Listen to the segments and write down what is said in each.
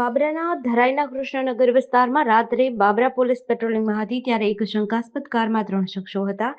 બાબરાના, ધરાઈના કૃષ્ણનગર વિસ્તારમાં રાત્રે બાબરા પોલીસ પેટ્રોલિંગમાં હતી ત્યારે એક શંકાસ્પદ કારમાં ત્રણ શખ્સો હતા.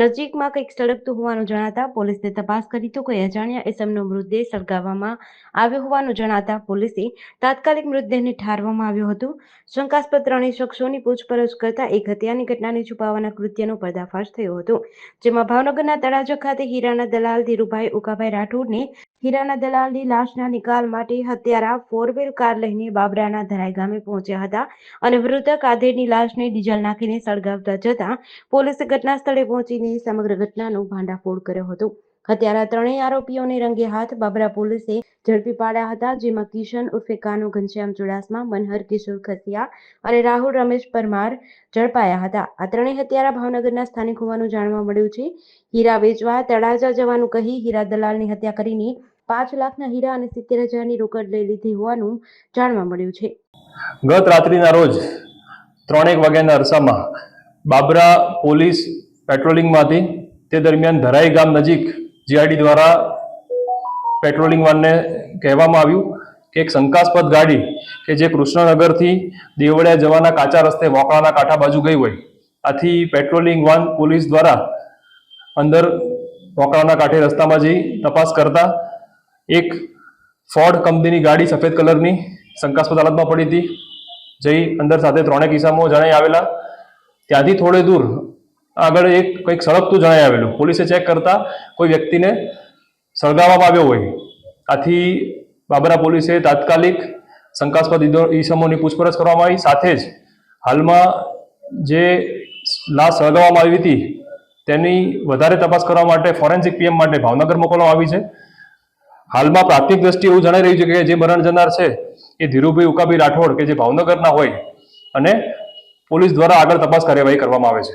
નજીકમાં કંઈક સળગતું હોવાનું જણાતા પોલીસે તપાસ કરી તો કોઈ અજાણ્યા એસમનો મૃતદેહ સળગાવવામાં આવ્યો હોવાનું જણાતા પોલીસે તાત્કાલિક મૃતદેહને ઠારવામાં આવ્યો હતો. શંકાસ્પદ ત્રણેય શખ્સોની પૂછપરછ કરતા એક હત્યાની ઘટનાને છુપાવવાના કૃત્યનો પર્દાફાશ થયો હતો, જેમાં ભાવનગરના તળાજા ખાતે હીરાના દલાલ ધીરુભાઈ ઉકાભાઈ રાઠોડને હીરાના દલાલની લાશના નિકાલ માટે હત્યારા ફોર કાર લઈને બાબરાના ધરાઈ ગામે પહોંચ્યા હતા અને મૃતક આધેડની લાશને ડીઝલ નાખીને સળગાવતા જતા પોલીસે ઘટના સ્થળે પહોંચીને સમગ્ર ઘટનાનો ભાંડાફોડ કર્યો હતો. હત્યારા ત્રણેય આરોપીઓને રંગે હાથ બાબરા પોલીસે ઝડપી પાડ્યા હતા, જેમાં કિશન ઉર્ફે કાનુ ઘનશ્યામ ચુડાસમા, મનહર કિશોર ખસિયા અને રાહુલ રમેશ પરમાર ઝડપાયા હતા. આ ત્રણેય હત્યારા ભાવનગરના સ્થાનિક હોવાનું જાણવા મળ્યું છે. હીરા વેચવા, તળાજા જવાનું કહી હીરા દલાલની હત્યા કરીને પાંચ લાખના હીરા અને સિત્તેર હજારની રોકડ લઈ લીધી હોવાનું જાણવા મળ્યું છે. ગત રાત્રિના રોજ ત્રણેક વાગ્યાના અરસામાં બાબરા પોલીસ પેટ્રોલિંગમાંથી તે દરમિયાન ધરાઈ ગામ નજીક જીઆરડી દ્વારા પેટ્રોલિંગ વાનને કહેવામાં આવ્યું કે એક શંકાસ્પદ ગાડી કે જે કૃષ્ણનગરથી દેવળિયા જવાના કાચા રસ્તે વોકળાના કાંઠા બાજુ ગઈ હોય. આથી પેટ્રોલિંગ વાન પોલીસ દ્વારા અંદર વોકળાના કાંઠે રસ્તામાં જઈ તપાસ કરતા એક ફોર્ડ કંપનીની ગાડી સફેદ કલરની શંકાસ્પદ હાલતમાં પડી હતી. જઈ અંદર સાથે ત્રણેક કિસ્સામાં જણાઈ આવેલા. ત્યાંથી થોડે દૂર આગળ એક કંઈક સળગતું જણાઈ આવેલું. પોલીસે ચેક કરતા કોઈ વ્યક્તિને સળગાવવામાં આવ્યો હોય. આથી બાબરા પોલીસે તાત્કાલિક શંકાસ્પદ ઈસમોની પૂછપરછ કરવામાં આવી. સાથે જ હાલમાં જે લાશ સળગાવવામાં આવી હતી, તેની વધારે તપાસ કરવા માટે ફોરેન્સિક પીએમ માટે ભાવનગર મોકલવામાં આવી છે. હાલમાં પ્રાથમિક દ્રષ્ટિએ એવું જણાઈ રહ્યું છે કે જે મરણ જનાર છે, એ ધીરુભાઈ ઉકાભાઈ રાઠોડ કે જે ભાવનગરના હોય અને પોલીસ દ્વારા આગળ તપાસ કાર્યવાહી કરવામાં આવે છે.